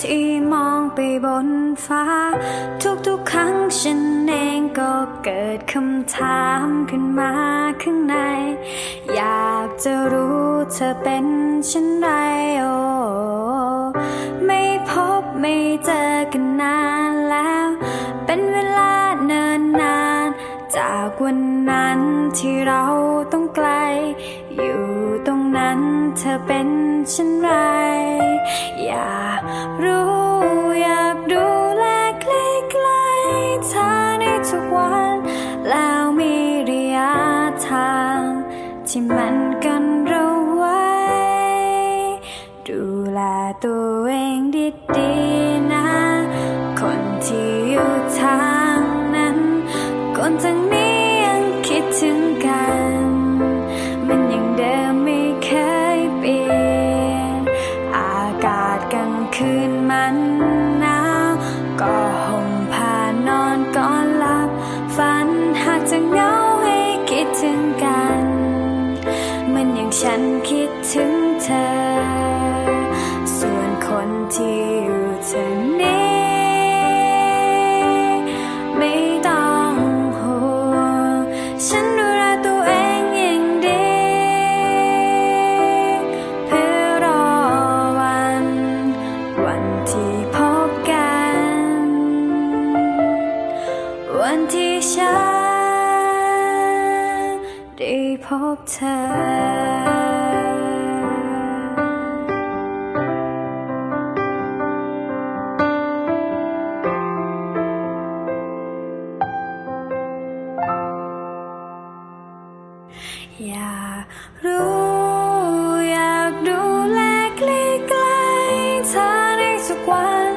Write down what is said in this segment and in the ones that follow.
ที่มองไปบนฟ้า ทุกๆครั้งฉันเองก็เกิดคำถามขึ้นมาข้างใน อยากจะรู้เธอเป็นเช่นไรโอ้ไม่พบไม่เจอกันนานแล้ว เป็นเวลาเนินนาน จากวันนั้นที่เราต้องไกลอยู่ เธอเป็นเช่นไร อยากรู้อยากดูแลใกล้ๆเธอในทุกวัน แล้วมีระยะทาง ที่มันกันเราไว้ ดูแลตัวเองดีๆนะ คนที่อยู่ทางนั้น คนทางนี้ บเธออยากรู้ อยากดูแลใกล้ๆเธอในทุกวัน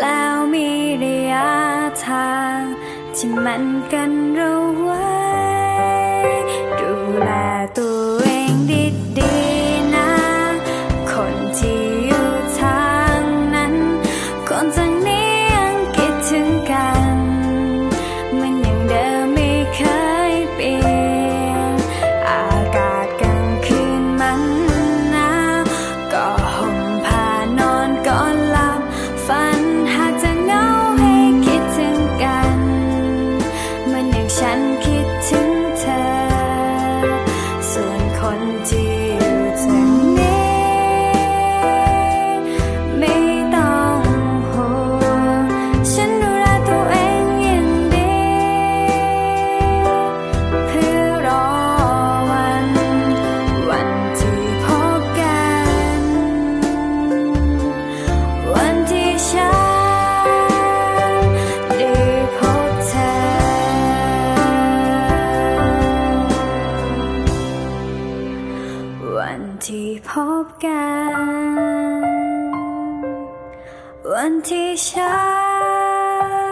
แล้วมีระยะทางที่มันกันเราไว้ วันที่พบกัน วันที่ฉัน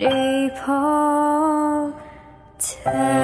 ได้พบเธอ